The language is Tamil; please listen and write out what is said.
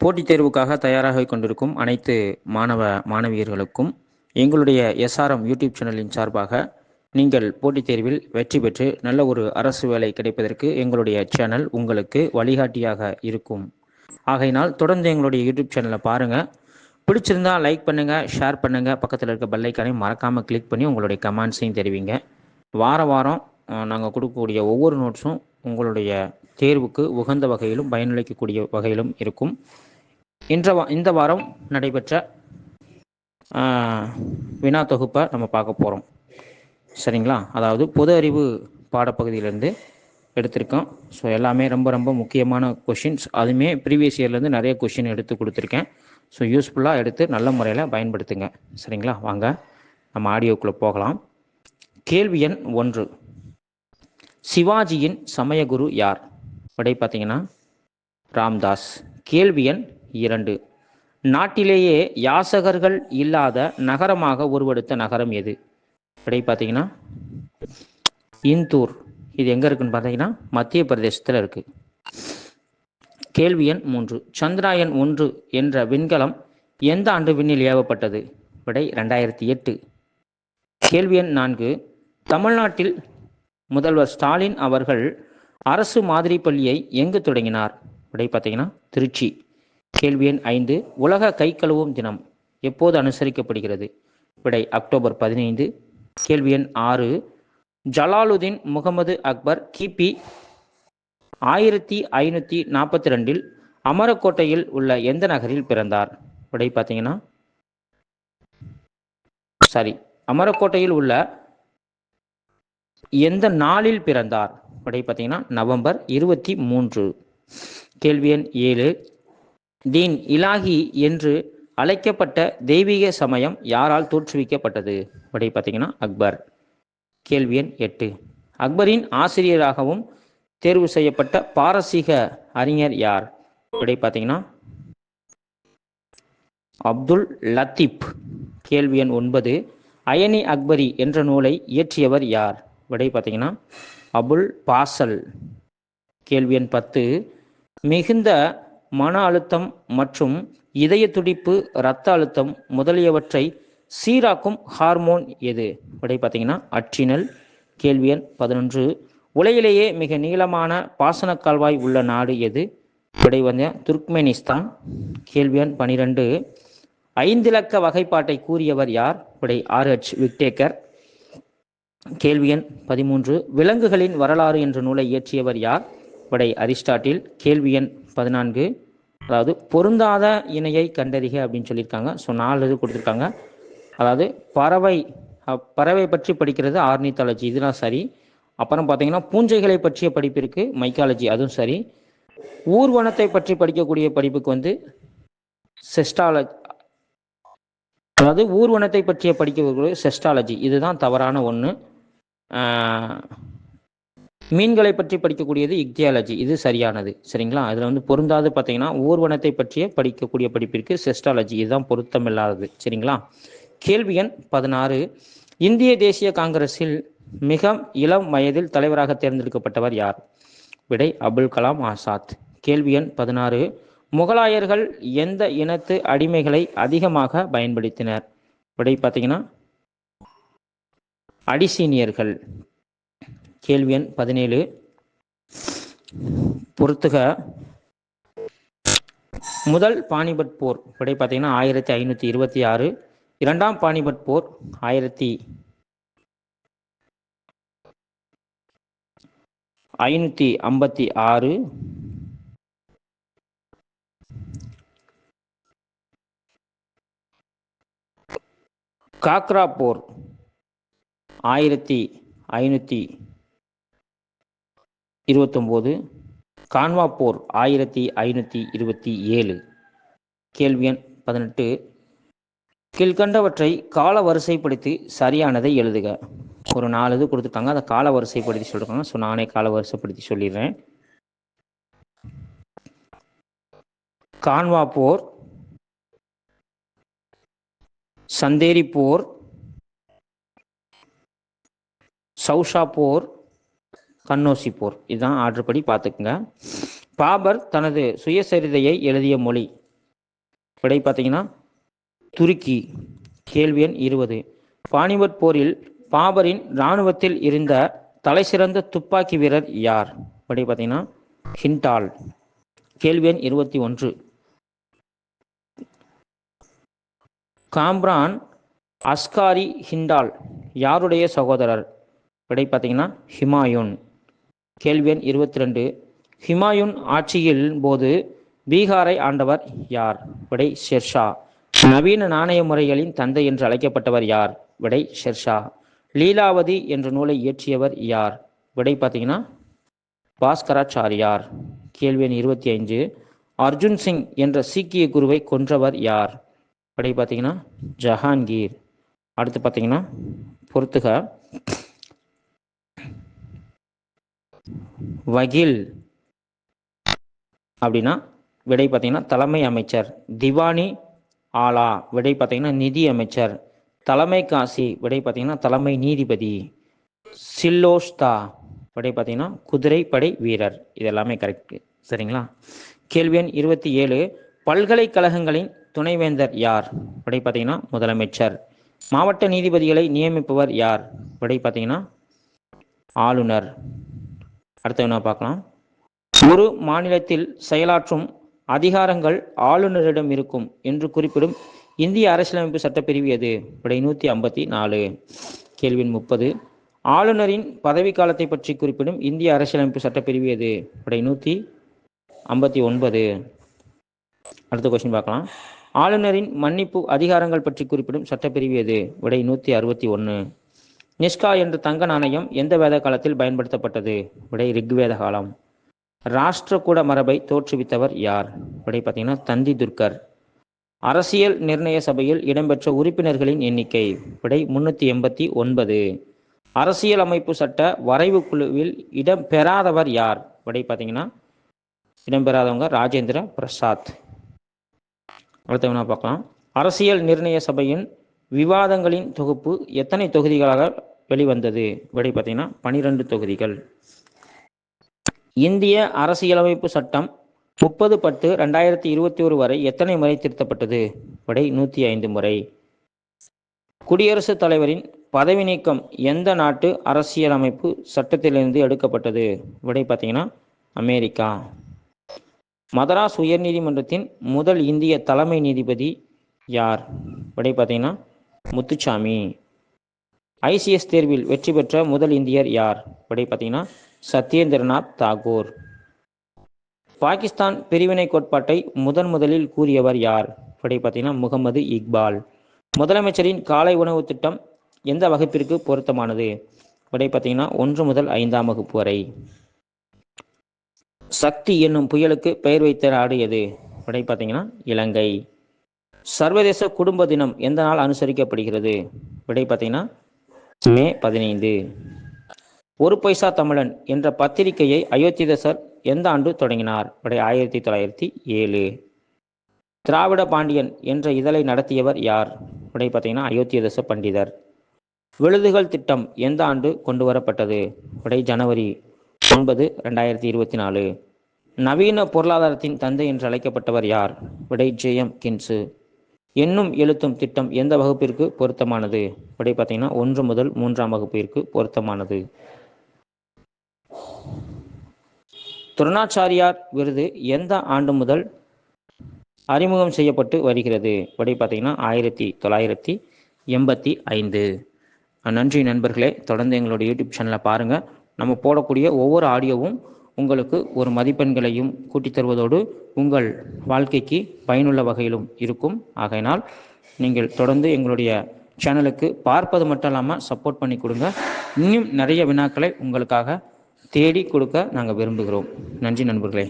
போட்டித் தேர்வுக்காக தயாராக கொண்டிருக்கும் அனைத்து மாணவ மாணவியர்களுக்கும் எங்களுடைய எஸ்ஆர்எம் யூடியூப் சேனலின் சார்பாக நீங்கள் போட்டித் தேர்வில் வெற்றி பெற்று நல்ல ஒரு அரசு வேலை கிடைப்பதற்கு எங்களுடைய சேனல் உங்களுக்கு வழிகாட்டியாக இருக்கும். ஆகையினால் தொடர்ந்து எங்களுடைய யூடியூப் சேனலை பாருங்கள் பிடிச்சிருந்தா லைக் பண்ணுங்கள் ஷேர் பண்ணுங்கள் பக்கத்தில் இருக்க பெல்லைக்கானையும் மறக்காமல் கிளிக் பண்ணி உங்களுடைய கமெண்ட்ஸையும் தெரிவிங்க. வார வாரம் நாங்கள் கொடுக்கக்கூடிய ஒவ்வொரு நோட்ஸும் உங்களுடைய தேர்வுக்கு உகந்த வகையிலும் பயனளிக்கக்கூடிய வகையிலும் இருக்கும். இன்ற வா இந்த வாரம் நடைபெற்ற வினா தொகுப்பை நம்ம பார்க்க போகிறோம் சரிங்களா? அதாவது பொது அறிவு பாடப்பகுதியிலேருந்து எடுத்திருக்கோம். ஸோ எல்லாமே ரொம்ப ரொம்ப முக்கியமான கொஷின்ஸ் அதுவுமே ப்ரீவியஸ் இயர்லேருந்து நிறைய கொஷின் எடுத்து கொடுத்துருக்கேன். ஸோ யூஸ்ஃபுல்லாக எடுத்து நல்ல முறையில் பயன்படுத்துங்க. சரிங்களா? வாங்க நம்ம ஆடியோக்குள்ளே போகலாம். கேள்வி எண் ஒன்று. சிவாஜியின் சமயகுரு யார்? விடை பார்த்தீங்கன்னா ராம்தாஸ். கேள்வி எண் இரண்டு. நாட்டிலேயே யாசகர்கள் இல்லாத நகரமாக உருவெடுத்த நகரம் எது? விடை பார்த்தீங்கன்னா இந்தூர். இது எங்கே இருக்குன்னு பார்த்தீங்கன்னா மத்திய பிரதேசத்தில் இருக்கு. கேள்வி எண் மூன்று. சந்திராயன் ஒன்று என்ற விண்கலம் எந்த ஆண்டு விண்ணில் ஏவப்பட்டது? விடை ரெண்டாயிரத்தி எட்டு. கேள்வி எண் நான்கு. தமிழ்நாட்டில் முதல்வர் ஸ்டாலின் அவர்கள் அரசு மாதிரி பள்ளியை எங்கு தொடங்கினார்? அப்படி பார்த்தீங்கன்னா திருச்சி. கேள்வி எண் ஐந்து உலக கை கழுவும் தினம் எப்போது அனுசரிக்கப்படுகிறது? விடை அக்டோபர் பதினைந்து. கேள்வி எண் ஆறு ஜலாலுதீன் முகமது அக்பர் கிபி ஆயிரத்தி ஐநூற்றி நாற்பத்தி ரெண்டில் அமரக்கோட்டையில் உள்ள எந்த நகரில் பிறந்தார்? விடை பார்த்தீங்கன்னா சாரி அமரக்கோட்டையில் உள்ள எந்த நாளில் பிறந்தார்? அப்படி பார்த்தீங்கன்னா நவம்பர் இருபத்தி மூன்று. கேள்வி எண் ஏழு. தீன் இலாகி என்று அழைக்கப்பட்ட தெய்வீக சமயம் யாரால் தோற்றுவிக்கப்பட்டது? அப்படி பார்த்தீங்கன்னா அக்பர். கேள்வி எண் எட்டு. அக்பரின் ஆசிரியராகவும் தேர்வு செய்யப்பட்ட பாரசீக அறிஞர் யார்? அப்படி பார்த்தீங்கன்னா அப்துல் லத்தீப். கேள்வி எண் ஒன்பது. அயனி அக்பரி என்ற நூலை இயற்றியவர் யார்? விடை பார்த்தீங்கன்னா அபுல் பாசல் கேள்வி எண் பத்து. மிகுந்த மன அழுத்தம் மற்றும் இதய துடிப்பு இரத்த அழுத்தம் முதலியவற்றை சீராக்கும் ஹார்மோன் எது? விடை பார்த்தீங்கன்னா அற்றினல் கேள்வி எண் பதினொன்று. உலகிலேயே மிக நீளமான பாசன கால்வாய் உள்ள நாடு எது? விடை வந்து துர்க்மெனிஸ்தான். கேள்வி எண் பனிரெண்டு. ஐந்திலக்க வகைப்பாட்டை கூறியவர் யார்? விடை ஆர். ஹெச் விக்டேக்கர் கேள்வி எண் பதிமூன்று. விலங்குகளின் வரலாறு என்ற நூலை இயற்றியவர் யார்? விடை அரிஸ்டாட்டில் கேள்வி எண் பதினான்கு. அதாவது பொருந்தாத இணையை கண்டறிக அப்படின்னு சொல்லியிருக்காங்க. ஸோ நாலு இது கொடுத்துருக்காங்க. அதாவது பறவை பறவை பற்றி படிக்கிறது ஆர்னித்தாலஜி. இதெல்லாம் சரி. அப்புறம் பார்த்தீங்கன்னா பூஞ்சைகளை பற்றிய படிப்பு இருக்குது மைக்காலஜி அதுவும் சரி. ஊர்வனத்தை பற்றி படிக்கக்கூடிய படிப்புக்கு வந்து செஸ்டாலஜி அதாவது ஊர்வனத்தை பற்றிய படிக்கக்கூடிய செஸ்டாலஜி. இதுதான் தவறான ஒன்று மீன்களை பற்றி படிக்கக்கூடியது இக்தியாலஜி இது சரியானது. சரிங்களா? அதில் வந்து பொருந்தாது பார்த்தீங்கன்னா ஊர்வனத்தை பற்றிய படிக்கக்கூடிய படிப்பிற்கு செஸ்டாலஜி இதுதான் பொருத்தமில்லாதது. சரிங்களா? கேள்வி எண் பதினாறு. இந்திய தேசிய காங்கிரஸில் மிக இளம் வயதில் தலைவராக தேர்ந்தெடுக்கப்பட்டவர் யார்? விடை அபுல் கலாம் ஆசாத். கேள்வி எண் பதினாறு. முகலாயர்கள் எந்த இனத்து அடிமைகளை அதிகமாக பயன்படுத்தினர்? விடை பார்த்தீங்கன்னா அடிசீனியர்கள். கேள்வி எண் பதினேழு. பொறுத்துக. முதல் பானிபட் போர் இப்படி பார்த்தீங்கன்னா ஆயிரத்தி ஐநூற்றி இருபத்தி ஆறு. இரண்டாம் பானிபட் போர் ஆயிரத்தி ஐநூற்றி ஐம்பத்தி ஆறு. காக்ரா போர் ஆயிரத்தி ஐநூற்றி இருபத்தொம்போது கான்வா போர் ஆயிரத்தி ஐநூற்றி இருபத்தி ஏழு. கேள்வி எண் பதினெட்டு. கீழ்கண்டவற்றை கால வரிசைப்படுத்தி சரியானதை எழுதுக. ஒரு நாலு இது கொடுத்துருக்காங்க அதை கால வரிசைப்படுத்தி சொல்லிருக்காங்க ஸோ நானே கால வரிசைப்படுத்தி சொல்லிடுறேன். கான்வா போர் சந்தேரி போர் சௌஷா போர் கன்னோசி போர். இதுதான் ஆர்டர் படி பார்த்துக்குங்க. பாபர் தனது சுயசரிதையை எழுதிய மொழி. விடை பார்த்தீங்கன்னா துருக்கி கேள்வி எண் இருபது. பானிபட் போரில் பாபரின் இராணுவத்தில் இருந்த தலைசிறந்த துப்பாக்கி வீரர் யார்? விடை பார்த்தீங்கன்னா ஹிண்டால். கேள்வி எண் இருபத்தி ஒன்று. காம்ரான் அஸ்காரி ஹிண்டால் யாருடைய சகோதரர்? விடை பார்த்தீங்கன்னா ஹிமாயூன். கேள்வி எண் இருபத்தி ரெண்டு ஹிமாயூன் ஆட்சியில் போது பீகாரை ஆண்டவர் யார்? விடை ஷெர்ஷா. நவீன நாணய முறைகளின் தந்தை என்று அழைக்கப்பட்டவர் யார்? விடை ஷெர்ஷா. லீலாவதி என்ற நூலை இயற்றியவர் யார்? விடை பார்த்தீங்கன்னா பாஸ்கராச்சாரியார். கேள்வி எண் இருபத்தி ஐந்து. அர்ஜுன் சிங் என்ற சீக்கிய குருவை கொன்றவர் யார்? விடை பார்த்தீங்கன்னா ஜஹாங்கீர். அடுத்து பார்த்தீங்கன்னா பொறுத்துக. வகில் அப்படின்னா விடை பார்த்தீங்கன்னா தலைமை அமைச்சர். திவானி ஆலா விடை பார்த்தீங்கன்னா நிதி அமைச்சர். தலைமை காசி விடை பார்த்தீங்கன்னா தலைமை நீதிபதி. சில்லோஸ்தா விடை பார்த்தீங்கன்னா குதிரைப்படை வீரர். இது எல்லாமே கரெக்ட் சரிங்களா? கேள்வி எண் இருபத்தி ஏழு. பல்கலைக்கழகங்களின் துணைவேந்தர் யார்? விடை பார்த்தீங்கன்னா முதலமைச்சர். மாவட்ட நீதிபதிகளை நியமிப்பவர் யார்? விடை பார்த்தீங்கன்னா ஆளுநர். அடுத்த வினா பார்க்கலாம்? ஒரு மாநிலத்தில் செயலாற்றும் அதிகாரங்கள் ஆளுநரிடம் இருக்கும் என்று குறிப்பிடும் இந்திய அரசியலமைப்பு சட்டப்பிரிவு எது? விடை நூற்றி ஐம்பத்தி நாலு. கேள்வி முப்பது. ஆளுநரின் பதவிக்காலத்தை பற்றி குறிப்பிடும் இந்திய அரசியலமைப்பு சட்டப்பிரிவு எது? விடை நூற்றி ஐம்பத்தி ஒன்பது. அடுத்த கொஸ்டின் பார்க்கலாம். ஆளுநரின் மன்னிப்பு அதிகாரங்கள் பற்றி குறிப்பிடும் சட்டப்பிரிவு எது? விடை நூற்றி அறுபத்தி ஒன்று நிஷ்கா என்ற தங்க நாணயம் எந்த வேத காலத்தில் பயன்படுத்தப்பட்டது? விடை ரிக்வேத காலம். ராஷ்டிரகூட மரபை தோற்றுவித்தவர் யார்? விடை பார்த்தீங்கன்னா தந்தி துர்க்கர். அரசியல் நிர்ணய சபையில் இடம்பெற்ற உறுப்பினர்களின் எண்ணிக்கை. விடை முன்னூற்றி எண்பத்தி ஒன்பது. அரசியல் அமைப்பு சட்ட வரைவு குழுவில் இடம்பெறாதவர் யார்? விடை பார்த்தீங்கன்னா இடம்பெறாதவங்க ராஜேந்திர பிரசாத். அடுத்த பார்க்கலாம். அரசியல் நிர்ணய சபையின் விவாதங்களின் தொகுப்பு எத்தனை தொகுதிகளாக வெளிவந்தது? விடை பார்த்தீங்கன்னா பனிரெண்டு தொகுதிகள். இந்திய அரசியலமைப்பு சட்டம் முப்பது பத்து ரெண்டாயிரத்தி இருபத்தி ஒரு வரை எத்தனை முறை திருத்தப்பட்டது? விடை நூற்றி ஐந்து முறை. குடியரசுத் தலைவரின் பதவி நீக்கம் எந்த நாட்டு அரசியலமைப்பு சட்டத்திலிருந்து எடுக்கப்பட்டது? விடை பார்த்தீங்கன்னா அமெரிக்கா. மதராஸ் உயர்நீதிமன்றத்தின் முதல் இந்திய தலைமை நீதிபதி யார்? விடை பார்த்தீங்கன்னா முத்துச்சாமி. ஐசிஎஸ் தேர்வில் வெற்றி பெற்ற முதல் இந்தியர் யார்? விடை பார்த்தீங்கன்னா சத்யேந்திரநாத் தாகூர். பாகிஸ்தான் பிரிவினை கோட்பாட்டை முதன் முதலில் கூறியவர் யார்? இப்படி பார்த்தீங்கன்னா முகமது இக்பால். முதலமைச்சரின் காலை உணவு திட்டம் எந்த வகுப்பிற்கு பொருத்தமானது? விடை பார்த்தீங்கன்னா ஒன்று முதல் ஐந்தாம் வகுப்பு வரை. சக்தி என்னும் புயலுக்கு பெயர் வைத்த நாடு எது? விடை பார்த்தீங்கன்னா இலங்கை. சர்வதேச குடும்ப தினம் எந்த நாள் அனுசரிக்கப்படுகிறது? விடை பார்த்தீங்கன்னா மே பதினைந்து. ஒரு பைசா தமிழன் என்ற பத்திரிகையை அயோத்திதசர் எந்த ஆண்டு தொடங்கினார்? விடை ஆயிரத்தி தொள்ளாயிரத்தி ஏழு. திராவிட பாண்டியன் என்ற இதழை நடத்தியவர் யார்? விடை பார்த்தீங்கன்னா அயோத்தியதச பண்டிதர். விழுதுகள் திட்டம் எந்த ஆண்டு கொண்டு வரப்பட்டது விடை ஜனவரி ஒன்பது ரெண்டாயிரத்தி இருபத்தி நாலு. நவீன பொருளாதாரத்தின் தந்தை என்று அழைக்கப்பட்டவர் யார்? விடை ஜேஎம் கின்சு. எண்ணும் எழுத்தும் திட்டம் எந்த வகுப்பிற்கு பொருத்தமானது? இப்படி பார்த்தீங்கன்னா ஒன்று முதல் மூன்றாம் வகுப்பிற்கு பொருத்தமானது. துரணாச்சாரியார் விருது எந்த ஆண்டு முதல் அறிமுகம் செய்யப்பட்டு வருகிறது? இப்படி பார்த்தீங்கன்னா ஆயிரத்தி தொள்ளாயிரத்தி எண்பத்தி ஐந்து. நன்றி நண்பர்களே. தொடர்ந்து எங்களோட யூடியூப் சேனலை பாருங்கள் நம்ம போடக்கூடிய ஒவ்வொரு ஆடியோவும் உங்களுக்கு ஒரு மதிப்பெண்களையும் கூட்டித் தருவதோடு உங்கள் வாழ்க்கைக்கு பயனுள்ள வகையிலும் இருக்கும். ஆகையினால் நீங்கள் தொடர்ந்து எங்களுடைய சேனலுக்கு பார்ப்பது மட்டும் இல்லாமல் சப்போர்ட் பண்ணி கொடுங்க. இன்னும் நிறைய வினாக்களை உங்களுக்காக தேடி கொடுக்க நாங்கள் விரும்புகிறோம். நன்றி நண்பர்களே.